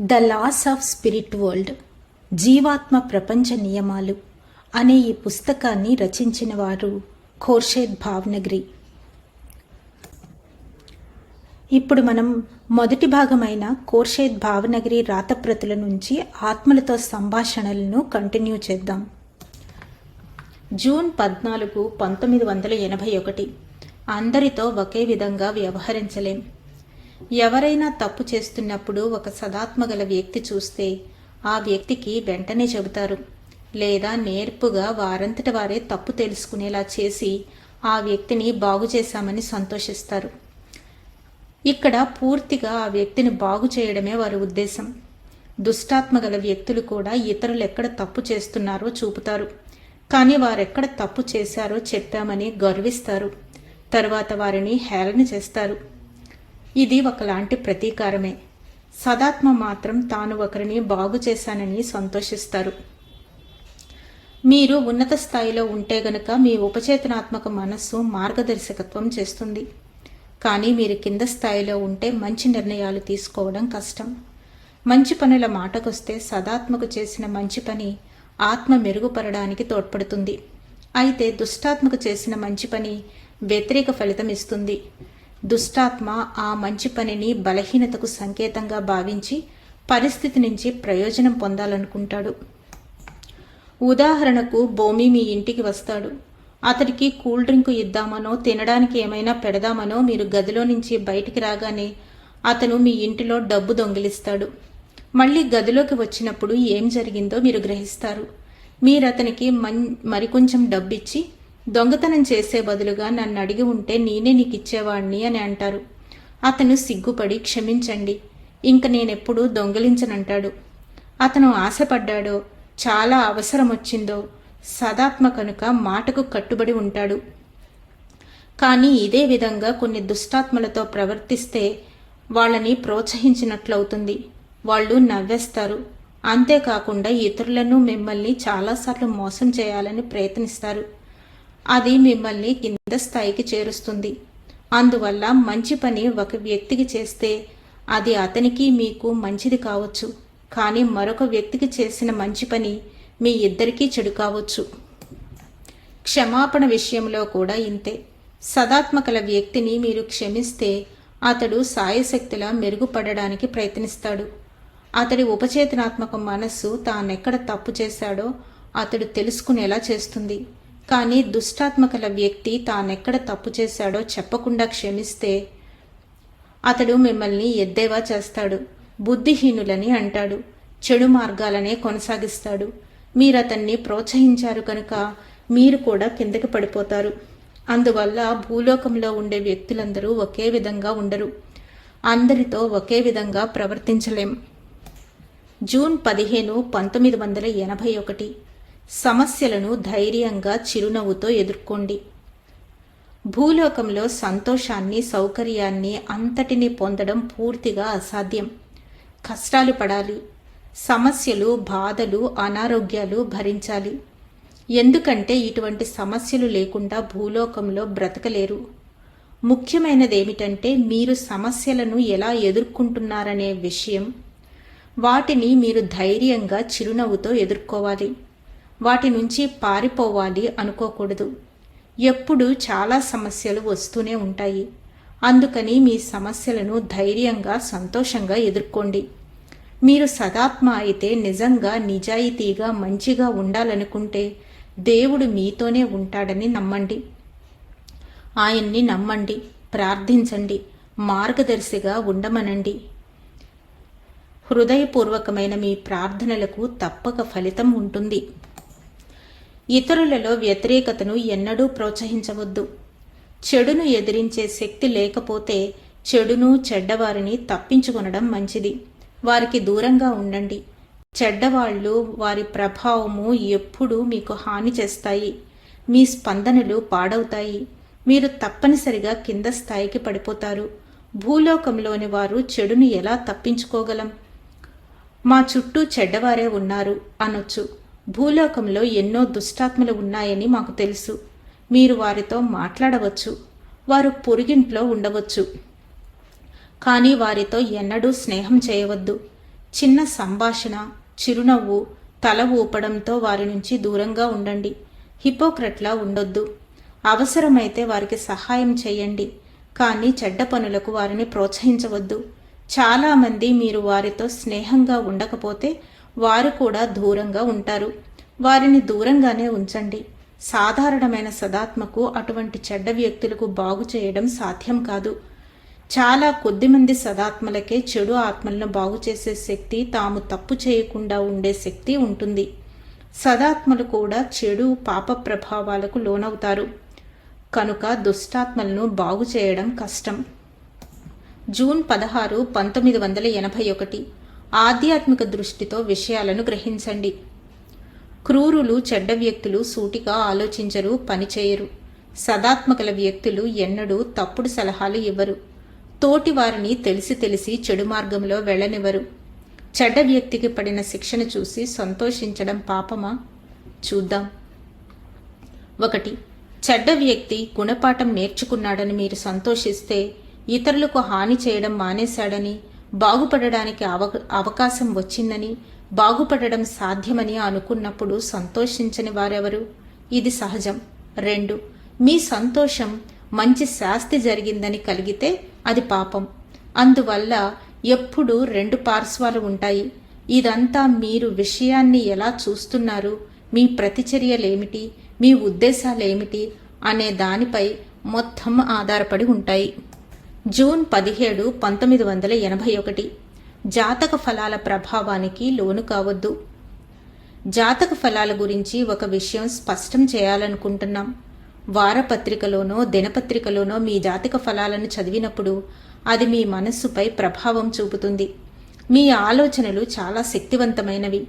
The laws of spirit world జీవాత్మ ప్రపంచ నియమాలు అనే ఈ పుస్తకాన్ని రచించిన వారు ఖోర్షేద్ భావనగిరి. ఇప్పుడు మనం మొదటి భాగమైన కోర్షేద్ భావనగిరి రాతప్రతుల నుంచి ఆత్మలతో సంభాషణలను కంటిన్యూ చేద్దాం. జూన్ పద్నాలుగు పంతొమ్మిది వందల ఎనభై ఒకటి. అందరితో ఒకే విధంగా వ్యవహరించలేం. ఎవరైనా తప్పు చేస్తున్నప్పుడు ఒక సదాత్మగల వ్యక్తి చూస్తే ఆ వ్యక్తికి వెంటనే చెబుతారు. లేదా నేర్పుగా వారంతట వారే తప్పు తెలుసుకునేలా చేసి ఆ వ్యక్తిని బాగు చేశామని సంతోషిస్తారు. ఇక్కడ పూర్తిగా ఆ వ్యక్తిని బాగు చేయడమే వారి ఉద్దేశం. దుష్టాత్మగల వ్యక్తులు కూడా ఇతరులు ఎక్కడ తప్పు చేస్తున్నారో చూపుతారు. కానీ వారెక్కడ తప్పు చేశారో చెప్పామని గర్విస్తారు. తర్వాత వారిని హేళన చేస్తారు. ఇది ఒకలాంటి ప్రతీకారమే. సదాత్మ మాత్రం తాను ఒకరిని బాగు చేశానని సంతోషిస్తారు. మీరు ఉన్నత స్థాయిలో ఉంటే గనక మీ ఉపచేతనాత్మక మనస్సు మార్గదర్శకత్వం చేస్తుంది. కానీ మీరు కింద స్థాయిలో ఉంటే మంచి నిర్ణయాలు తీసుకోవడం కష్టం. మంచి పనుల మాటకొస్తే సదాత్మకు చేసిన మంచి పని ఆత్మ మెరుగుపడడానికి తోడ్పడుతుంది. అయితే దుష్టాత్మకు చేసిన మంచి పని వ్యతిరేక ఫలితం ఇస్తుంది. దుష్టాత్మ ఆ మంచి పనిని బలహీనతకు సంకేతంగా భావించి పరిస్థితి నుంచి ప్రయోజనం పొందాలనుకుంటాడు. ఉదాహరణకు భూమి మీ ఇంటికి వస్తాడు. అతడికి కూల్ డ్రింక్ ఇద్దామనో తినడానికి ఏమైనా పెడదామనో మీరు గదిలో నుంచి బయటికి రాగానే అతను మీ ఇంటిలో డబ్బు దొంగిలిస్తాడు. మళ్ళీ గదిలోకి వచ్చినప్పుడు ఏం జరిగిందో మీరు గ్రహిస్తారు. మీరు అతనికి మన్ మరికొంచెం డబ్బిచ్చి దొంగతనం చేసే బదులుగా నన్ను అడిగి ఉంటే నేనే నీకు ఇచ్చేవాణ్ణి అని అంటారు. అతను సిగ్గుపడి క్షమించండి ఇంక నేనెప్పుడు దొంగిలించనంటాడు. అతను ఆశపడ్డాడో చాలా అవసరం వచ్చిందో సదాత్మ కనుక మాటకు కట్టుబడి ఉంటాడు. కానీ ఇదే విధంగా కొన్ని దుష్టాత్మలతో ప్రవర్తిస్తే వాళ్ళని ప్రోత్సహించినట్లవుతుంది. వాళ్ళు నవ్వేస్తారు. అంతేకాకుండా ఇతరులను మిమ్మల్ని చాలాసార్లు మోసం చేయాలని ప్రయత్నిస్తారు. అది మిమ్మల్ని కింద స్థాయికి చేరుస్తుంది. అందువల్ల మంచి పని ఒక వ్యక్తికి చేస్తే అది అతనికి మీకు మంచిది కావచ్చు. కానీ మరొక వ్యక్తికి చేసిన మంచి పని మీ ఇద్దరికీ చెడు కావచ్చు. క్షమాపణ విషయంలో కూడా ఇంతే. సదాత్మకల వ్యక్తిని మీరు క్షమిస్తే అతడు సాయశక్తిలా మెరుగుపడడానికి ప్రయత్నిస్తాడు. అతడి ఉపచేతనాత్మక మనస్సు తానెక్కడ తప్పు చేశాడో అతడు తెలుసుకునేలా చేస్తుంది. కానీ దుష్టాత్మకల వ్యక్తి తానెక్కడ తప్పు చేశాడో చెప్పకుండా క్షమిస్తే అతడు మిమ్మల్ని ఎద్దేవా చేస్తాడు బుద్ధిహీనులని అంటాడు చెడు మార్గాలనే కొనసాగిస్తాడు. మీరు అతన్ని ప్రోత్సహించారు కనుక మీరు కూడా కిందకి పడిపోతారు. అందువల్ల భూలోకంలో ఉండే వ్యక్తులందరూ ఒకే విధంగా ఉండరు. అందరితో ఒకే విధంగా ప్రవర్తించలేం. జూన్ పదిహేను పంతొమ్మిది వందల ఎనభై ఒకటి. సమస్యలను ధైర్యంగా చిరునవ్వుతో ఎదుర్కోండి. భూలోకంలో సంతోషాన్ని సౌకర్యాన్ని అంతటిని పొందడం పూర్తిగా అసాధ్యం. కష్టాలు పడాలి. సమస్యలు బాధలు అనారోగ్యాలు భరించాలి. ఎందుకంటే ఇటువంటి సమస్యలు లేకుండా భూలోకంలో బ్రతకలేరు. ముఖ్యమైనదేమిటంటే మీరు సమస్యలను ఎలా ఎదుర్కొంటున్నారనే విషయం. వాటిని మీరు ధైర్యంగా చిరునవ్వుతో ఎదుర్కోవాలి. వాటి నుంచి పారిపోవాలి అనుకోకూడదు. ఎప్పుడు చాలా సమస్యలు వస్తూనే ఉంటాయి. అందుకని మీ సమస్యలను ధైర్యంగా సంతోషంగా ఎదుర్కోండి. మీరు సదాత్మ అయితే నిజంగా నిజాయితీగా మంచిగా ఉండాలనుకుంటే దేవుడు మీతోనే ఉంటాడని నమ్మండి. ఆయన్ని నమ్మండి ప్రార్థించండి మార్గదర్శిగా ఉండమనండి. హృదయపూర్వకమైన మీ ప్రార్థనలకు తప్పక ఫలితం ఉంటుంది. ఇతరులలో వ్యతిరేకతను ఎన్నడూ ప్రోత్సహించవద్దు. చెడును ఎదిరించే శక్తి లేకపోతే చెడును చెడ్డవారిని తప్పించుకొనడం మంచిది. వారికి దూరంగా ఉండండి. చెడ్డవాళ్ళు వారి ప్రభావము ఎప్పుడూ మీకు హాని చేస్తాయి. మీ స్పందనలు పాడవుతాయి. మీరు తప్పనిసరిగా కింద స్థాయికి పడిపోతారు. భూలోకంలోని వారు చెడును ఎలా తప్పించుకోగలం? మా చుట్టూ చెడ్డవారే ఉన్నారు అనొచ్చు. భూలోకంలో ఎన్నో దుష్టాత్మలు ఉన్నాయని మాకు తెలుసు. మీరు వారితో మాట్లాడవచ్చు. వారు పొరుగింట్లో ఉండవచ్చు. కానీ వారితో ఎన్నడూ స్నేహం చేయవద్దు. చిన్న సంభాషణ చిరునవ్వు తల ఊపడంతో వారి నుంచి దూరంగా ఉండండి. హిపోక్రట్లా ఉండొద్దు. అవసరమైతే వారికి సహాయం చేయండి. కానీ చెడ్డ పనులకు వారిని ప్రోత్సహించవద్దు. చాలామంది మీరు వారితో స్నేహంగా ఉండకపోతే వారు కూడా దూరంగా ఉంటారు. వారిని దూరంగానే ఉంచండి. సాధారణమైన సదాత్మకు అటువంటి చెడ్డ వ్యక్తులకు బాగు చేయడం సాధ్యం కాదు. చాలా కొద్దిమంది సదాత్మలకే చెడు ఆత్మలను బాగు చేసే శక్తి తాము తప్పు చేయకుండా ఉండే శక్తి ఉంటుంది. సదాత్మలు కూడా చెడు పాప ప్రభావాలకు లోనవుతారు. కనుక దుష్టాత్మలను బాగు చేయడం కష్టం. జూన్ పదహారు పంతొమ్మిది వందల ఎనభై ఒకటి. ఆధ్యాత్మిక దృష్టితో విషయాలను గ్రహించండి. క్రూరులు చెడ్డ వ్యక్తులు సూటిగా ఆలోచించరు పనిచేయరు. సదాత్మకల వ్యక్తులు ఎన్నడూ తప్పుడు సలహాలు ఇవ్వరు. తోటి వారిని తెలిసి తెలిసి చెడు మార్గంలో వెళ్ళనివ్వరు. చెడ్డ వ్యక్తికి పడిన శిక్షను చూసి సంతోషించడం పాపమా? చూద్దాం. ఒకటి. చెడ్డ వ్యక్తి గుణపాఠం నేర్చుకున్నాడని మీరు సంతోషిస్తే ఇతరులకు హాని చేయడం మానేశాడని బాగుపడడానికి అవ అవకాశం వచ్చిందని బాగుపడడం సాధ్యమని అనుకున్నప్పుడు సంతోషించని వారెవరు? ఇది సహజం. రెండు మీ సంతోషం మంచి శాస్తి జరిగిందని కలిగితే అది పాపం. అందువల్ల ఎప్పుడు రెండు పార్శ్వాలు ఉంటాయి. ఇదంతా మీరు విషయాన్ని ఎలా చూస్తున్నారు? మీ ప్రతిచర్యలేమిటి? మీ ఉద్దేశాలేమిటి? అనే దానిపై మొత్తం ఆధారపడి ఉంటాయి. జూన్ పదిహేడు పంతొమ్మిది వందల ఎనభై ఒకటి. జాతక ఫలాల ప్రభావానికి లోను కావద్దు. జాతక ఫలాల గురించి ఒక విషయం స్పష్టం చేయాలనుకుంటున్నాం. వారపత్రికలోనో దినపత్రికలోనో మీ జాతక ఫలాలను చదివినప్పుడు అది మీ మనస్సుపై ప్రభావం చూపుతుంది. మీ ఆలోచనలు చాలా శక్తివంతమైనవి.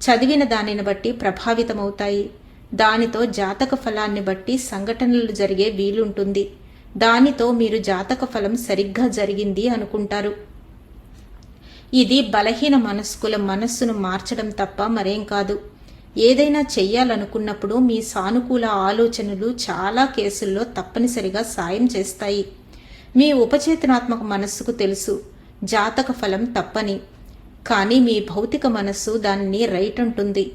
చదివిన దానిని బట్టి ప్రభావితమవుతాయి. దానితో జాతక ఫలాన్ని బట్టి సంఘటనలు జరిగే వీలుంటుంది. దానితో మీరు జాతక ఫలం సరిగ్గా జరిగింది అనుకుంటారు. ఇది బలహీన మనస్కుల మనస్సును మార్చడం తప్ప మరేం కాదు. ఏదైనా చెయ్యాలనుకున్నప్పుడు మీ సానుకూల ఆలోచనలు చాలా కేసుల్లో తప్పనిసరిగా సాయం చేస్తాయి. మీ ఉపచేతనాత్మక మనస్సుకు తెలుసు జాతక ఫలం తప్పని. కానీ మీ భౌతిక మనస్సు దానిని రైట్ అంటుంది.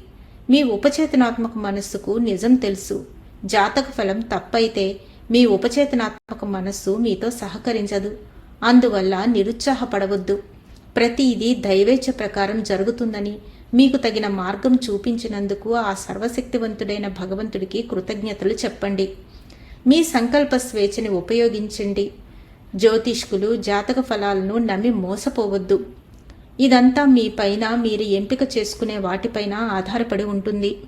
మీ ఉపచేతనాత్మక మనస్సుకు నిజం తెలుసు జాతక ఫలం తప్పైతే మీ ఉపచేతనాత్మక మనస్సు మీతో సహకరించదు. అందువల్ల నిరుత్సాహపడవద్దు. ప్రతిదీ దైవేచ్ఛ ప్రకారం జరుగుతుందని మీకు తగిన మార్గం చూపించినందుకు ఆ సర్వశక్తివంతుడైన భగవంతుడికి కృతజ్ఞతలు చెప్పండి. మీ సంకల్ప స్వేచ్ఛని ఉపయోగించండి. జ్యోతిష్కులు జాతక ఫలాలను నమ్మి మోసపోవద్దు. ఇదంతా మీ పైన మీరు ఎంపిక చేసుకునే వాటిపైన ఆధారపడి ఉంటుంది.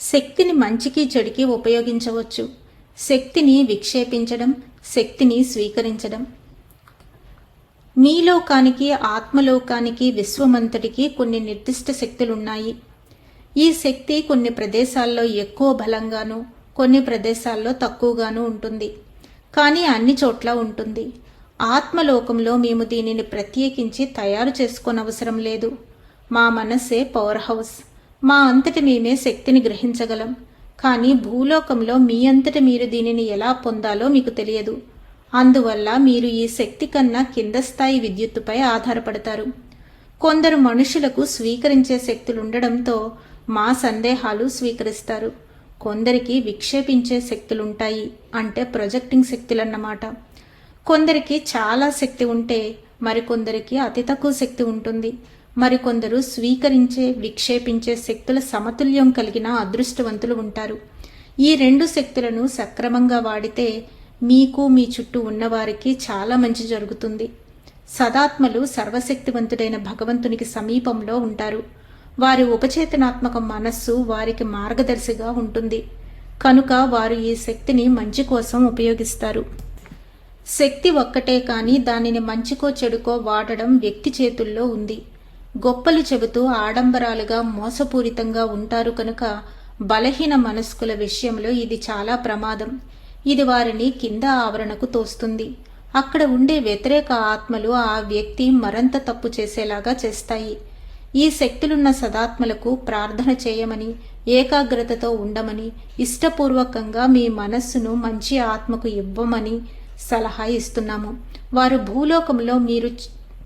శక్తిని మంచికి చెడుకి ఉపయోగించవచ్చు. శక్తిని విక్షేపించడం శక్తిని స్వీకరించడం. మీ లోకానికి ఆత్మలోకానికి విశ్వమంతటికి కొన్ని నిర్దిష్ట శక్తులున్నాయి. ఈ శక్తి కొన్ని ప్రదేశాల్లో ఎక్కువ బలంగాను కొన్ని ప్రదేశాల్లో తక్కువగాను ఉంటుంది. కానీ అన్ని చోట్ల ఉంటుంది. ఆత్మలోకంలో మేము దీనిని ప్రత్యేకించి తయారు చేసుకోనవసరం లేదు. మా మనస్సే పవర్ హౌస్. మా అంతటి మేమే శక్తిని గ్రహించగలం. కానీ భూలోకంలో మీ అంతటి మీరు దీనిని ఎలా పొందాలో మీకు తెలియదు. అందువల్ల మీరు ఈ శక్తి కన్నా కింద స్థాయి విద్యుత్తుపై ఆధారపడతారు. కొందరు మనుషులకు స్వీకరించే శక్తులుండడంతో మా సందేహాలు స్వీకరిస్తారు. కొందరికి విక్షేపించే శక్తులుంటాయి అంటే ప్రొజెక్టింగ్ శక్తులన్నమాట. కొందరికి చాలా శక్తి ఉంటే మరికొందరికి అతి తక్కువ శక్తి ఉంటుంది. మరికొందరు స్వీకరించే విక్షేపించే శక్తుల సమతుల్యం కలిగిన అదృష్టవంతులు ఉంటారు. ఈ రెండు శక్తులను సక్రమంగా వాడితే మీకు మీ చుట్టూ ఉన్నవారికి చాలా మంచి జరుగుతుంది. సదాత్మలు సర్వశక్తివంతుడైన భగవంతునికి సమీపంలో ఉంటారు. వారి ఉపచేతనాత్మక మనస్సు వారికి మార్గదర్శిగా ఉంటుంది. కనుక వారు ఈ శక్తిని మంచి కోసం ఉపయోగిస్తారు. శక్తి ఒక్కటే కానీ దానిని మంచికో చెడుకో వాడడం వ్యక్తి చేతుల్లో ఉంది. గొప్పలు చెబుతూ ఆడంబరాలుగా మోసపూరితంగా ఉంటారు కనుక బలహీన మనస్కుల విషయంలో ఇది చాలా ప్రమాదం. ఇది వారిని కింద ఆవరణకు తోస్తుంది. అక్కడ ఉండే వ్యతిరేక ఆత్మలు ఆ వ్యక్తి మరంత తప్పు చేసేలాగా చేస్తాయి. ఈ శక్తులున్న సదాత్మలకు ప్రార్థన చేయమని ఏకాగ్రతతో ఉండమని ఇష్టపూర్వకంగా మీ మనస్సును మంచి ఆత్మకు ఇవ్వమని సలహా ఇస్తున్నాము. వారు భూలోకంలో మీరు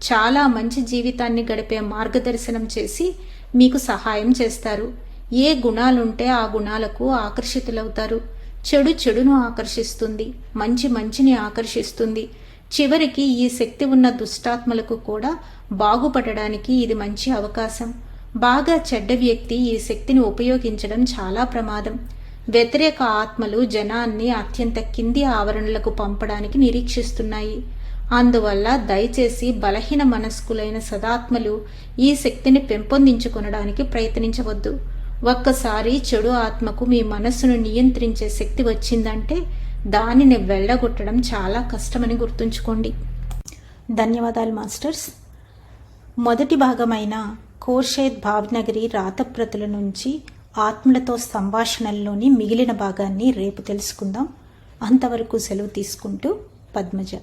చాలా మంచి జీవితాన్ని గడిపే మార్గదర్శనం చేసి మీకు సహాయం చేస్తారు. ఏ గుణాలుంటే ఆ గుణాలకు ఆకర్షితులవుతారు. చెడు చెడును ఆకర్షిస్తుంది. మంచి మంచిని ఆకర్షిస్తుంది. చివరికి ఈ శక్తి ఉన్న దుష్టాత్మలకు కూడా బాగుపడడానికి ఇది మంచి అవకాశం. బాగా చెడ్డ వ్యక్తి ఈ శక్తిని ఉపయోగించడం చాలా ప్రమాదం. వ్యతిరేక ఆత్మలు జనాన్ని అత్యంత కింది ఆవరణలకు పంపడానికి నిరీక్షిస్తున్నాయి. అందువల్ల దయచేసి బలహీన మనస్కులైన సదాత్మలు ఈ శక్తిని పెంపొందించుకొనడానికి ప్రయత్నించవద్దు. ఒక్కసారి చెడు ఆత్మకు మీ మనస్సును నియంత్రించే శక్తి వచ్చిందంటే దానిని వెళ్ళగొట్టడం చాలా కష్టమని గుర్తుంచుకోండి. ధన్యవాదాలు మాస్టర్స్. మొదటి భాగమైన కోర్షేద్ భావనగరి రాతప్రతుల నుంచి ఆత్మలతో సంభాషణల్లోని మిగిలిన భాగాన్ని రేపు తెలుసుకుందాం. అంతవరకు సెలవు తీసుకుంటూ పద్మజ.